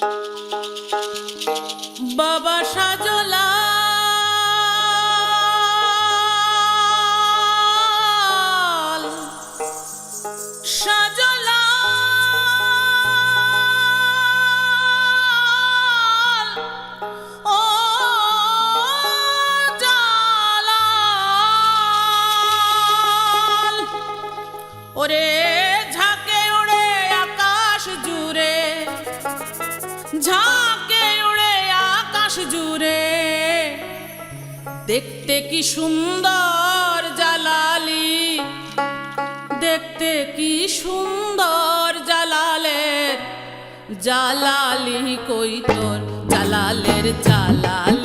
you আকাশ জুড়ে। দেখতে কি সুন্দর জালালি। দেখতে কি সুন্দর জালালের। জালালি কই তোর? জালালের জালালি।